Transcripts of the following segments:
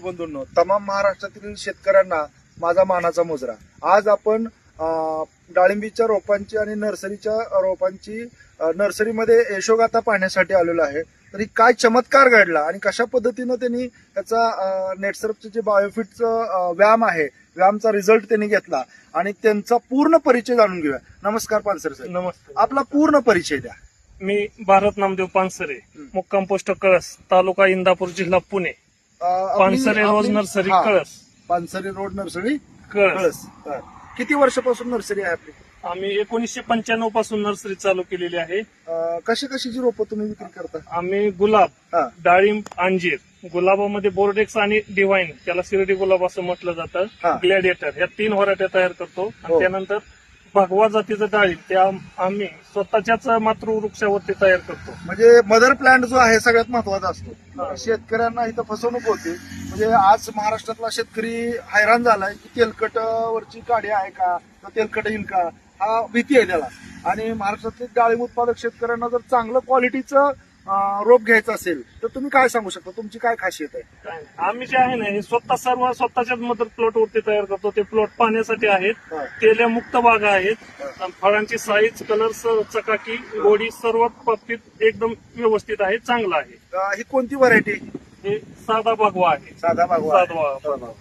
बंधूंनो तमाम महाराष्ट्रातील शेतकऱ्यांना माझा मानाचा मुजरा. आज आपण डाळिंबीच्या रोपांची आणि नर्सरीच्या रोपांची नर्सरीमध्ये यशोगाथा पाहण्यासाठी आलेलो आहे. तर काय चमत्कार घडला आणि कशा पद्धतीनं त्यांनी त्याचा नेटसर्फचं जे बायोफिटचं व्यायाम आहे व्यायामचा रिझल्ट त्यांनी घेतला आणि त्यांचा पूर्ण परिचय जाणून घेऊया. नमस्कार पानसर साहेब. नमस्ते. आपला पूर्ण परिचय द्या. मी भारत नामदेव पानसरे. मुक्काम पोस्ट कळस तालुका इंदापूर जिल्हा पुणे. पानसरे रोज नर्सरी हा, कळस. पानसरे रोड नर्सरी कळस. कळस. हा. किती वर्षापासून नर्सरी आहे आपली? आम्ही एकोणीसशे पंच्याण्णवपासून नर्सरी चालू केलेली आहे. कशी कशीची रोपं तुम्ही विक्री करता? आम्ही गुलाब हा. डाळिंब अंजीर. गुलाबामध्ये बोर्डेक्स आणि डिवाइन त्याला शिर्डी गुलाब असं म्हटलं हा. जातं ग्लॅडिएटर या तीन व्हरायट्या तयार करतो. हो. आणि त्यानंतर भगवा जातीचं डाळिंब त्या आम्ही स्वतःच्याच मातृवृक्षावरती तयार करतो. म्हणजे मदर प्लांट जो आहे सगळ्यात महत्त्वाचा असतो. हा. शेतकऱ्यांना इथं फसवणूक होते. म्हणजे आज महाराष्ट्रातला शेतकरी हैराण झालाय की तेलकट वरची गाडी आहे का? तर तेलकट येईल का? हा भीती आहे त्याला. आणि महाराष्ट्रातले डाळिंब उत्पादक शेतकऱ्यांना जर चांगलं क्वालिटीचं रोप घ्यायचं असेल तर तुम्ही काय सांगू शकता? तुमची काय खासियत आहे. आम्ही जे आहे ना हे स्वतः सर्व स्वतःच्याच मदर प्लॉट वरती तयार करतो. ते प्लॉट पाहण्यासाठी आहेत. हा. तेल्या मुक्त बागा आहेत. आणि फळांची साईज कलर चकाकी गोडी सर्व बाबतीत एकदम व्यवस्थित आहे चांगलं आहे. अं, ही कोणती व्हरायटी हे साधा भगवा आहे. साधा भागवा साधवा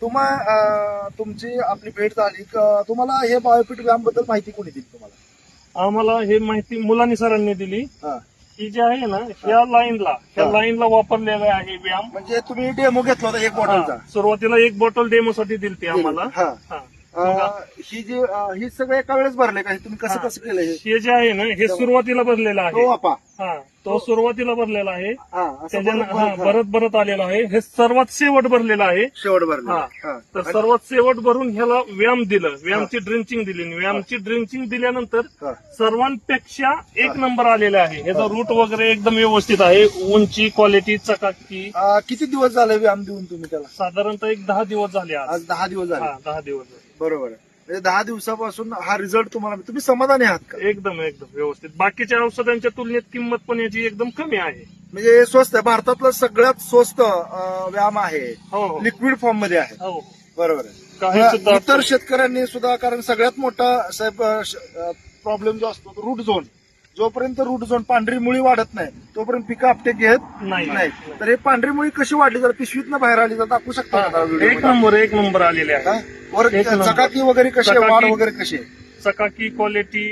तुम्हा अं, तुमची आपली भेट झाली. क- तुम्हाला हे बायोपिट व्यायामबद्दल माहिती कोणी दिली तुम्हाला? आम्हाला हे माहिती मुलांनी सरांनी दिली. हा. ही जी आहे ना ह्या लाईनला ह्या. लाईनला वापरलेला आहे व्यायाम. म्हणजे तुम्ही डेमो घेतला होता एक बॉटलचा. सुरुवातीला एक बॉटल डेमोसाठी दिली. आम्हाला हा. हा. जी ही सगळं एका वेळेस भरले का? हे तुम्ही कसं. कसं केलं हे? हे जे आहे ना हे सुरुवातीला भरलेलं तो आहे वापा. हा तो सुरुवातीला भरलेला आहे. हा असं त्याच्यानं हा भरत भरत. आलेला आहे. हे सर्वात शेवट भरलेलं आहे. शेवट भरले. हा. हा. तर सर्वात शेवट भरून ह्याला व्यायाम दिलं. व्यायामची ड्रिंचिंग दिली. आणि व्यायामची ड्रिंचिंग दिल्यानंतर हा. सर्वांपेक्षा एक नंबर आलेला आहे. ह्याचा रूट वगैरे एकदम व्यवस्थित आहे. उंची क्वालिटी चकाकी. अं, किती दिवस झाले व्यायाम देऊन तुम्ही त्याला? साधारणतः एक दहा दिवस झाले आज. आज दहा दिवस झाले. हा दहा दिवस झाले. बरोबर आहे. म्हणजे दहा दिवसापासून हा रिझल्ट तुम्हाला तुम्ही समाधानी आहात का? एकदम एकदम व्यवस्थित. बाकीच्या औषधांच्या तुलनेत किंमत पण याची एकदम कमी आहे. म्हणजे स्वस्त आहे. भारतातलं सगळ्यात स्वस्त अं, व्यायाम आहे. हो हो. लिक्विड फॉर्ममध्ये आहे. हो बरोबर आहे. काही मग सुद्धा इतर शेतकऱ्यांनी सुद्धा कारण सगळ्यात मोठा साहेब प्रॉब्लेम जो असतो रूट झोन जोपर्यंत रूट झोन पांढरी मुळी वाढत नाही तोपर्यंत पिकं आपटे घेत नाही नाही तर हे पांढरी मुळी कशी वाढली जर पिशवीतनं बाहेर आली तर दाखवू शकता का व्हिडिओ एक नंबर एक नंबर आलेले आहे? वर एक नंबर. चकाकी वगैरे कशी आहे वाढ चकाकी. वगैरे कशी आहे चकाकी क्वालिटी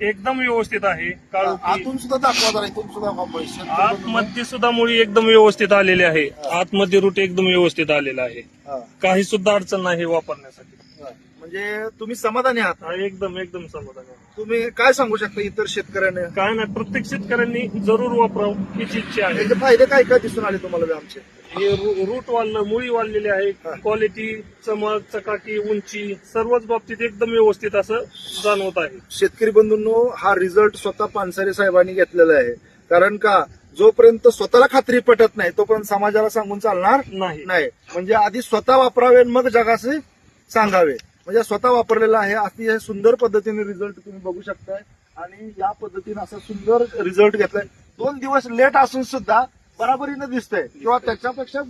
एकदम व्यवस्थित आहे काळोखी आतून सुद्धा दाखवा जरा इथून सुद्धा दाखवा. शेतकरी बंधूंनो. आतमध्ये सुद्धा मुळी एकदम व्यवस्थित आलेली आहे आतमध्ये रूट एकदम व्यवस्थित आलेला आहे काही सुद्धा अडचण नाही हे वापरण्यासाठी. म्हणजे तुम्ही समाधानी आहात? हा, एकदम एकदम समाधान आहे. तुम्ही काय सांगू शकता इतर शेतकऱ्यांना? काय नाही प्रत्येक शेतकऱ्यांनी जरूर वापरावं हीच इच्छा आहे. याचे फायदे काय काय दिसून आले तुम्हाला आमचे? हे रू- रूट वाढलं मुळी वाढलेली आहे. क्वालिटी चमक चकाकी उंची सर्वच बाबतीत एकदम व्यवस्थित असं जाणवत आहे. शेतकरी बंधूंनो हा रिझल्ट स्वतः पानसारे साहेबांनी घेतलेला आहे. कारण का? जोपर्यंत स्वतःला खात्री पटत नाही तोपर्यंत समाजाला सांगून चालणार नाही. नाही. म्हणजे आधी स्वतः वापरावे आणि मग जगाचे सांगावे. म्हणजे स्वतः वापरलेला आहे अतिशय सुंदर पद्धतीने रिझल्ट तुम्ही बघू शकताय. आणि या पद्धतीने असा सुंदर रिझल्ट घेतलाय. दोन दिवस लेट असून सुद्धा बराबरीने दिसतंय. किंवा त्याच्यापेक्षा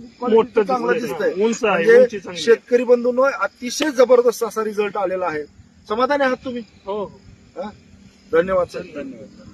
चांगलं दिसतंय. म्हणजे. शेतकरी बंधूंनो अतिशय जबरदस्त असा रिझल्ट आलेला आहे. समाधानी आहात तुम्ही? हो हो. हा? धन्यवाद सर. धन्यवाद.